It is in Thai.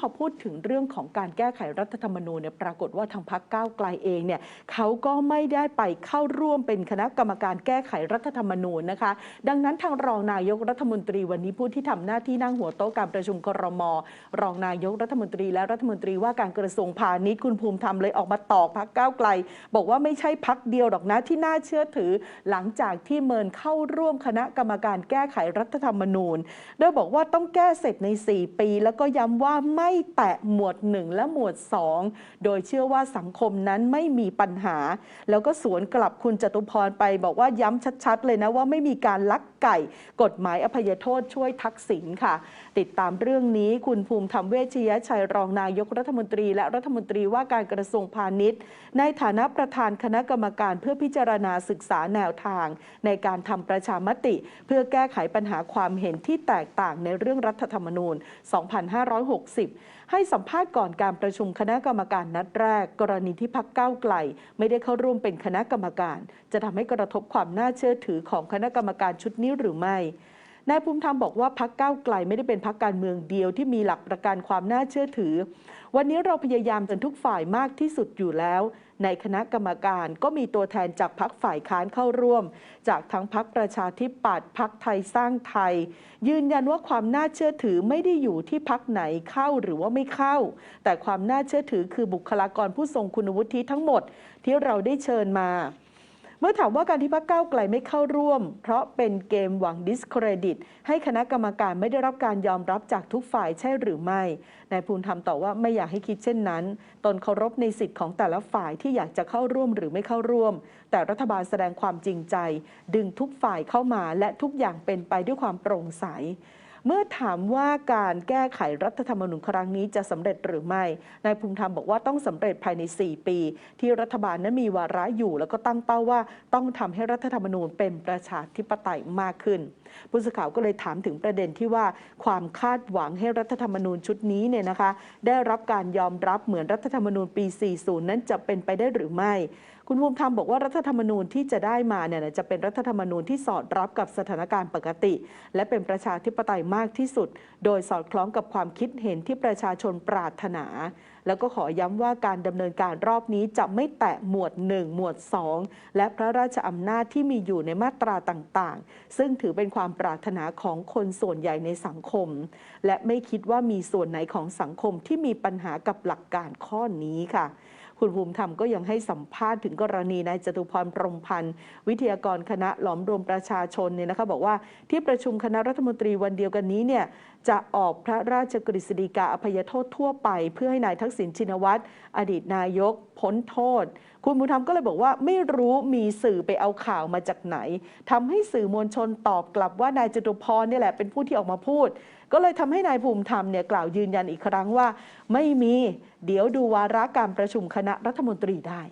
พอพูดถึงเรื่องของการแก้ไขรัฐธรรมนูญเนี่ยปรากฏว่าทางพรรคก้าวไกลเองเนี่ยเขาก็ไม่ได้ไปเข้าร่วมเป็นคณะกรรมการแก้ไขรัฐธรรมนูญนะคะ ดังนั้นทางรองนายกรัฐมนตรีวันนี้ผู้ที่ทำหน้าที่นั่งหัวโต๊ะการประชุมกรม รองนายกรัฐมนตรีและรัฐมนตรีว่าการกระทรวงพาณิชย์คุณภูมิธรรมเลยออกมาตอกพรรคก้าวไกล บอกว่าไม่ใช่พักเดียวหรอกนะที่น่าเชื่อถือ หลังจากที่เมินเข้าร่วมคณะกรรมการแก้ไขรัฐธรรมนูญ โดยบอกว่าต้องแก้เสร็จใน 4 ปี แล้วก็ย้ำว่าไม่แตะหมวด 1 และหมวด 2 โดยเชื่อว่าสังคมนั้นไม่มีปัญหา แล้วก็สวนกลับคุณจตุพรไปบอกว่าย้ำชัดๆ เลยนะว่าไม่มีการลักไก่ กฎหมายอภัยโทษช่วยทักษิณค่ะ ติดตามเรื่องนี้คุณภูมิธรรมเวชยชัยรองนายกรัฐมนตรี และรัฐมนตรีว่าการกระทรวงพาณิชย์ ในฐานะประธานคณะกรรมการเพื่อพิจารณาศึกษาแนวทาง ในการทำประชามติ เพื่อแก้ไขปัญหาความเห็นที่แตกต่างในเรื่องรัฐธรรมนูญ 2560ให้สัมภาษณ์ก่อนการประชุมคณะกรรมการนัดแรก กรณีที่พักก้าวไกล ไม่ได้เข้าร่วมเป็นคณะกรรมการ จะทำให้กระทบความน่าเชื่อถือของคณะกรรมการชุดนี้หรือไม่นายภูมิธรรมบอกว่าพักก้าวไกลไม่ได้เป็นพักการเมืองเดียวที่มีหลักประกันความน่าเชื่อถือ วันนี้เราพยายามจนทุกฝ่ายมากที่สุดอยู่แล้ว ในคณะกรรมการก็มีตัวแทนจากพักฝ่ายค้านเข้าร่วม จากทั้งพักประชาธิปัตย์พักไทยสร้างไทย ยืนยันว่าความน่าเชื่อถือไม่ได้อยู่ที่พักไหนเข้าหรือว่าไม่เข้า แต่ความน่าเชื่อถือคือบุคลากรผู้ทรงคุณวุฒิทั้งหมดที่เราได้เชิญมา เมื่อถามว่าการที่พรรคก้าวไกลไม่เข้าร่วม เพราะเป็นเกมหวังดิสเครดิต ให้คณะกรรมการไม่ได้รับการยอมรับจากทุกฝ่ายใช่หรือไม่นายภูมิธรรมตอบว่าไม่อยากให้คิดเช่นนั้น ตนเคารพในสิทธิ์ของแต่ละฝ่ายที่อยากจะเข้าร่วมหรือไม่เข้าร่วม แต่รัฐบาลแสดงความจริงใจ ดึงทุกฝ่ายเข้ามาและทุกอย่างเป็นไปด้วยความโปร่งใส เมื่อถามว่าการแก้ไขรัฐธรรมนูญครั้งนี้จะสำเร็จหรือไม่ นายภูมิธรรมบอกว่าต้องสำเร็จภายใน 4 ปี ที่รัฐบาลนั้นมีวาระอยู่ แล้วก็ตั้งเป้าว่าต้องทำให้รัฐธรรมนูญเป็นประชาธิปไตยมากขึ้นผู้สื่อข่าวก็เลยถามถึงประเด็นที่ว่าความคาดหวังให้รัฐธรรมนูญชุดนี้เนี่ยนะคะ ได้รับการยอมรับเหมือนรัฐธรรมนูญปี 40 นั้นจะเป็นไปได้หรือไม่ คุณภูมิธรรมบอกว่ารัฐธรรมนูญที่จะได้มาเนี่ยจะเป็นรัฐธรรมนูญที่สอดรับกับสถานการณ์ปกติ และเป็นประชาธิปไตยมากที่สุด โดยสอดคล้องกับความคิดเห็นที่ประชาชนปรารถนา แล้วก็ขอย้ำว่าการดำเนินการรอบนี้จะไม่แตะหมวด 1 หมวด 2 และพระราชอำนาจที่มีอยู่ในมาตราต่างๆ ซึ่งถือเป็นความปรารถนาของคนส่วนใหญ่ในสังคม และไม่คิดว่ามีส่วนไหนของสังคมที่มีปัญหากับหลักการข้อนี้ค่ะ คุณภูมิธรรมก็ยังให้สัมภาษณ์ถึงกรณีนายจตุพรพรมพันธ์ วิทยากรคณะหลอมรวมประชาชนเนี่ยนะคะบอกว่าที่ประชุมคณะรัฐมนตรีวันเดียวกันนี้เนี่ยจะออกพระราชกฤษฎีกาอภัยโทษทั่วไป เพื่อให้นายทักษิณชินวัตรอดีตนายก พ้นโทษ คุณภูมิธรรมก็เลยบอกว่าไม่รู้มีสื่อไปเอาข่าวมาจากไหนทำให้สื่อมวลชนตอบกลับว่านายจตุพรเนี่ยแหละเป็นผู้ที่ออกมาพูด ก็เลยทำให้นายภูมิธรรมเนี่ยกล่าวยืนยันอีกครั้งว่า ไม่มีเดี๋ยวดูวาระการประชุมคณะรัฐมนตรีได้